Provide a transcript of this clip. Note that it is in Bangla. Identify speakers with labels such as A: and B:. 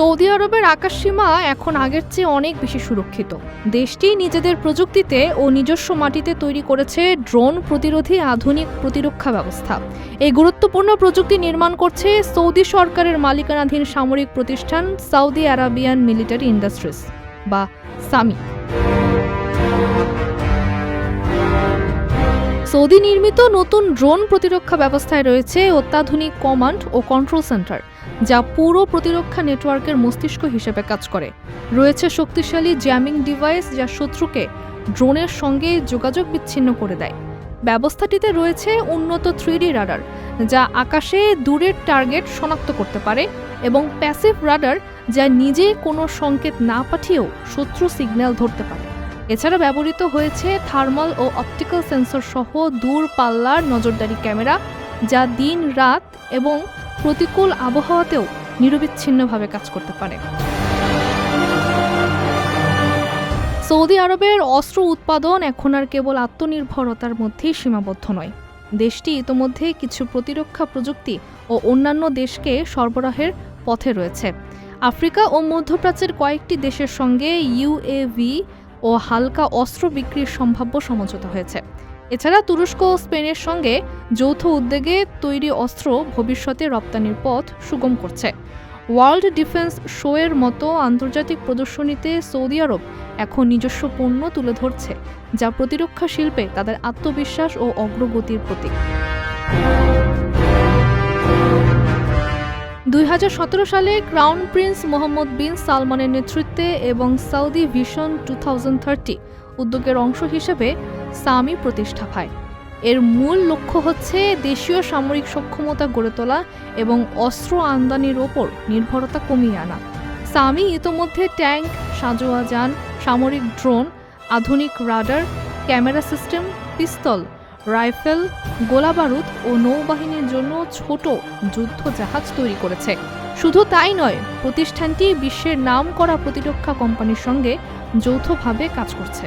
A: সৌদি আরবের আকাশসীমা এখন আগের চেয়ে অনেক বেশি সুরক্ষিত। দেশটি নিজেদের প্রযুক্তিতে ও নিজস্ব মাটিতে তৈরি করেছে ড্রোন প্রতিরোধী আধুনিক প্রতিরক্ষা ব্যবস্থা। এই গুরুত্বপূর্ণ প্রযুক্তি নির্মাণ করছে সৌদি সরকারের মালিকানাধীন সামরিক প্রতিষ্ঠান সৌদি আরাবিয়ান মিলিটারি ইন্ডাস্ট্রিজ, বা সামি। সৌদি নির্মিত নতুন ড্রোন প্রতিরক্ষা ব্যবস্থায় রয়েছে অত্যাধুনিক কমান্ড ও কন্ট্রোল সেন্টার। যা পুরো প্রতিরক্ষা নেটওয়ার্কের মস্তিষ্ক হিসেবে কাজ করে। রয়েছে শক্তিশালী জ্যামিং ডিভাইস যা শত্রুকে ড্রোনের সঙ্গে যোগাযোগ বিচ্ছিন্ন করে দেয়। ব্যবস্থাটিতে রয়েছে উন্নত থ্রিডি রাডার, যা আকাশে দূরের টার্গেট শনাক্ত করতে পারে এবং প্যাসিভ রাডার যা নিজে কোনো সংকেত না পাঠিয়েও শত্রু সিগন্যাল ধরতে পারে। এছাড়া ব্যবহৃত হয়েছে থার্মাল ও অপটিক্যাল সেন্সর সহ দূর পাল্লার নজরদারি ক্যামেরা যা দিন, রাত এবং প্রতিকূল আবহাওয়াতেও নিরবিচ্ছিন্নভাবে কাজ করতে পারে। সৌদি আরবের অস্ত্র উৎপাদন এখন আর কেবল আত্মনির্ভরতার মধ্যেই সীমাবদ্ধ নয়। দেশটি ইতোমধ্যে কিছু প্রতিরক্ষা প্রযুক্তি ও অন্যান্য দেশকে সরবরাহের পথে রয়েছে। আফ্রিকা ও মধ্যপ্রাচ্যের কয়েকটি দেশের সঙ্গে ইউএভি ও হালকা অস্ত্র বিক্রির সম্ভাব্য সমঝোতা হয়েছে। এছাড়া তুরস্ক ও স্পেনের সঙ্গে যৌথ উদ্যোগে তৈরি অস্ত্র ভবিষ্যতে রপ্তানির পথ সুগম করছে। ওয়ার্ল্ড ডিফেন্স শোয়ের মতো আন্তর্জাতিক প্রদর্শনীতে সৌদি আরব এখন নিজস্ব পণ্য তুলে ধরছে, যা প্রতিরক্ষা শিল্পে তাদের আত্মবিশ্বাস ও অগ্রগতির প্রতীক। দুই হাজার সতেরো সালে ক্রাউন প্রিন্স মোহাম্মদ বিন সালমানের নেতৃত্বে এবং সৌদি ভিশন টু উদ্যোগের অংশ হিসেবে সামি প্রতিষ্ঠা পায়। এর মূল লক্ষ্য হচ্ছে দেশীয় সামরিক সক্ষমতা গড়ে তোলা এবং অস্ত্র আমদানির ওপর নির্ভরতা কমিয়ে আনা। সামি ইতোমধ্যে ট্যাঙ্ক, সাঁজোয়া যান, সামরিক ড্রোন, আধুনিক radar, camera system, pistol, rifle, গোলাবারুদ ও নৌবাহিনীর জন্য ছোট যুদ্ধ জাহাজ তৈরি করেছে। শুধু তাই নয়, প্রতিষ্ঠানটি বিশ্বের নাম করা প্রতিরক্ষা কোম্পানির সঙ্গে যৌথভাবে কাজ করছে।